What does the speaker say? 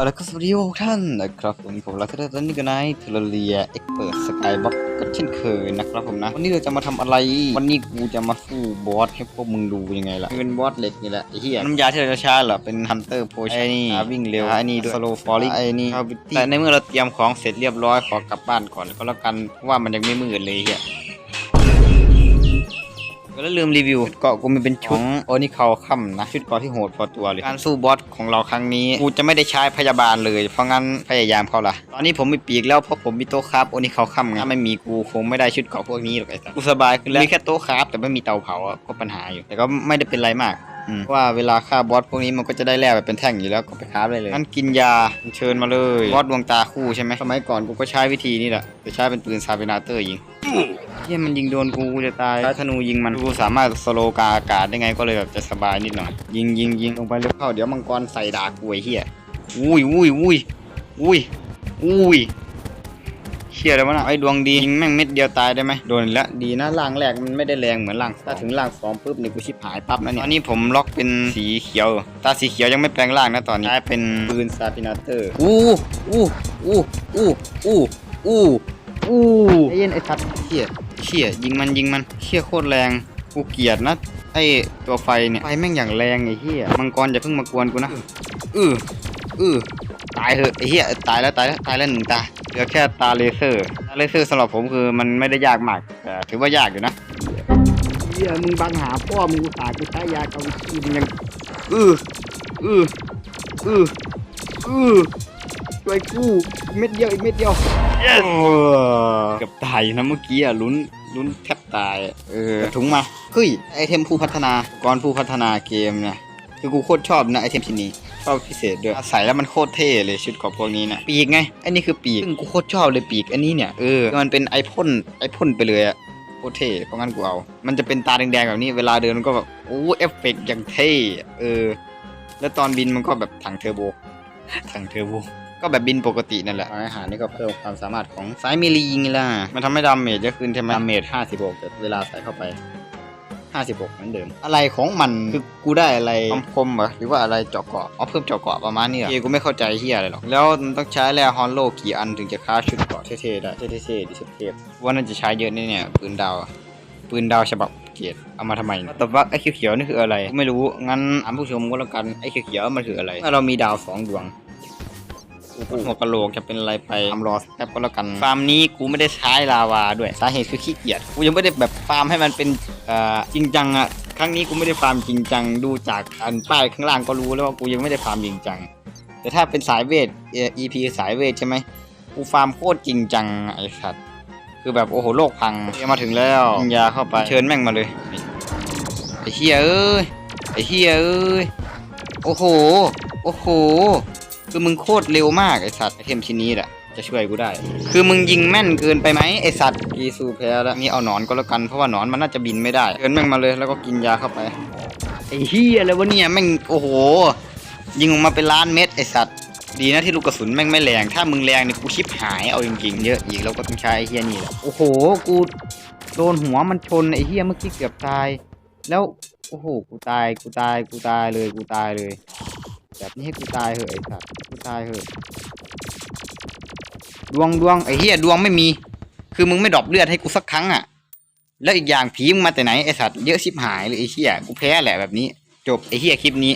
เอาละก็สวัสดีทุกท่านนะครับผมผมรักท่านนี่ก็นายเทเลเรียเอ็กเปิดสกายบ็อกก็เช่นเคยนะครับผมนะ วันนี้เราจะมาทำอะไร วันนี้กูจะมาสู้บอสให้พวกมึงดูยังไงล่ะเป็นบอสเหล็กนี่แหละไอ้เหี้ยน้ำยาที่เราจะใช้เหรอเป็นฮันเตอร์โพชไอ้นี่วิ่งเร็วไอ้นี่สโลฟอร์ลิไอ้นี่แต่ในเมื่อเราเตรียมของเสร็จเรียบร้อยขอกลับบ้านก่อนก็แล้วกันว่ามันยังไม่มืดเลยเหี้ย ก็ลืมรีวิวชุดเกาะกูมันเป็นชุดโอนี่เขาค่ำนะชุดเกาะที่โหดพอตัวเลยการสู้บอสของเราครั้งนี้กูจะไม่ได้ใช้พยาบาลเลย เพราะงั้นพยายามเขาละตอนนี้ผมมีปีกแล้วเพราะผมมีโต๊ะคราฟโอนี่เขาค่ำไงถ้าไม่มีกูคงไม่ได้ชุดเกาะพวกนี้หรอกไอ้สัสกูสบายขึ้นแล้วมีแค่โต๊ะคราฟแต่ไม่มีเตาเผาอะก็ปัญหาอยู่แต่ก็ไม่ได้เป็นไรมากอืมเพราะว่าเวลาฆ่าบอสพวกนี้มันก็จะได้แร่แบบเป็นแท่งอยู่แล้วก็ไปคราฟได้เลยงั้นกินยาเชิญมาเลยบอสดวงตาคู่ใช่ไหมสมัยก่อนกูก็ใช้วิธีนี้แหละแต่ใช้เป็นปืนซาเบนาเตอร์ยิง เฮียมันยิงโดนกูกูจะตายใช้ธนูยิงมันกูสามารถสโลว์กลางอากาศได้ไงก็เลยแบบจะสบายนิดหน่อยยิงยิงยิงลงไปเลยเข้าเดี๋ยวมังกรใส่ดาบกูไอ้เฮียอุ้ยอุ้ยอุ้ยอุ้ยอุ้ยเชี่ยแล้วมันอะไอ้ดวงดียิงแม่งเม็ดเดียวตายได้ไหมโดนอีกแล้วดีนะล่างแรกมันไม่ได้แรงเหมือนล่างถ้าถึงล่างสองปุ๊บนี่กูชิบหายปั๊บนะเนี่ยตอนนี้ผมล็อกเป็นสีเขียวตาสีเขียวยังไม่แปลงร่างนะตอนนี้ใช้เป็นปืนซาปินาเตอร์อู้อู้อู้อู้อู้อู้ อู้ไอ้เย็นไอ้สัตว์เชี่ยเชี่ยยิงมันยิงมันเชี่ยโคตรแรงกูเกลียดนะไอ้ตัวไฟเนี่ยไฟแม่งอย่างแรงไอ้เหี้ยมังกรอย่าเพิ่งมากวนกูนะอืออือตายเถอะไอ้เหี้ยตายแล้วตายแล้วตายแล้วหนึ่งตาเหลือแค่ตาเลเซอร์ตาเลเซอร์สำหรับผมคือมันไม่ได้ยากมากแต่ถือว่ายากอยู่นะเหี้ยมึงบังหาพ่อมึงกูตายกูใช้ยาเกาขี้มึงยังอืออืออืออือ วยกูอีกเม็ดเดียวอีกเม็ดเดียวเกือบตายนะเมื่อกี้อะลุ้นลุ้นแทบตายเออถุงมาเฮ้ยไอเทมผู้พัฒนาก่อนผู้พัฒนาเกมเนี่ยคือกูโคตรชอบนะไอเทมชิ้นนี้ชอบพิเศษด้วยใส่แล้วมันโคตรเท่เลยชุดของพวกนี้นะปีกไงไอันนี้คือปีกซึ่งกูโคตรชอบเลยปีกอันนี้เนี่ยเออมันเป็นไอพ่นไอพ่นไปเลยอะโคตรเท่เพราะงั้นกูเอา มันจะเป็นตาแดงๆแบบนี้เวลาเดินมันก็แบบโอ้เอฟเฟกต์อย่างเท่เออ แล้วตอนบินมันก็แบบถังเทอร์โบถังเทอร์โบ ก็แบบบินปกตินั่นแหละอาหารนี่ก็เพิ่มความสามารถของสายเมลีไงล่ะ มันทำให้ดาเมจเยอะขึ้นใช่ไหมดาเมจ56แต่เวลาใส่เข้าไป56เหมือนเดิม อะไรของมันคือกูได้อะไรคมคมเหรอหรือว่าอะไรเจาะเกราะอ๋อเพิ่มเจาะเกราะประมาณนี้เหรอเอกูไม่เข้าใจเฮียอะไรหรอก แล้วมันต้องใช้แร่ฮอนโลกี่อันถึงจะค้าชุดเกราะเท่ๆได้เท่ๆดิเทพๆว่าน่าจะใช้เยอะนี่เนี่ยปืนดาวปืนดาวฉบับเกียรติเอามาทำไมเนี่ยแต่ว่าไอ้เขียวๆนี่คืออะไร ไม่รู้งั้นถามผู้ชมก็แล้วกันไอ้เขียวๆมันคืออะไรเมื่อเรามีดาวสองดวง หัวกะโหลกจะเป็นอะไรไปทำรอแป๊บก็แล้วกัน ฟาร์มนี้กูไม่ได้ใช้ลาวาด้วย สาเหตุคือขี้เกียจ กูยังไม่ได้แบบฟาร์มให้มันเป็นเอ่อจริงจังอะครั้งนี้กูไม่ได้ฟาร์มจริงจัง ดูจากอันป้ายข้างล่างก็รู้แล้วว่ากูยังไม่ได้ฟาร์มจริงจัง แต่ถ้าเป็นสายเวทเอ่อ EP สายเวทใช่ไหมกูฟาร์มโคตรจริงจังไอ้สัตว์คือแบบโอ้โหโลกพังเฮียมาถึงแล้วยิงยาเข้าไปเชิญแม่งมาเลยไอ้เฮียเอ้ยไอ้เฮียเอ้ยโอ้โห โอ้โห คือมึงโคตรเร็วมากไอสัตว์ไอเทมชิ้นนี้แหละจะช่วยกูได้ คือมึงยิงแม่นเกินไปไหมไอสัตว์กีซูแพ้แล้วมีเอาหนอนก็แล้วกันเพราะว่าหนอนมันน่าจะบินไม่ได้เชิญแม่งมาเลยแล้วก็กินยาเข้าไปไอเฮียอะไรวะเนี่ยแม่งโอ้โห ยิงออกมาเป็นล้านเม็ดไอสัตว์ดีนะที่ลูกกระสุนแม่งไม่แรง ถ้ามึงแรงเนี่ยกูชิบหายเอาจริงๆเยอะอีกแล้วก็ต้องใช้ไอเฮียนี่แหละโอ้โหกูโดนหัวมันชนไอเฮียเมื่อกี้เกือบตาย แล้วโอ้โหกูตายกูตายกูตายเลยกูตายเลย แบบนี้ให้กูตายเหอะไอ้สัตว์กูตายเหอะดวงดวงไอ้เฮียดวงไม่มี คือมึงไม่ดรอปเลือดให้กูสักครั้งอะ แล้วอีกอย่างผีมึงมาแต่ไหนไอ้สัตว์เยอะชิบหายเลยไอ้เฮียกูแพ้แหละแบบนี้ จบไอ้เฮียคลิปนี้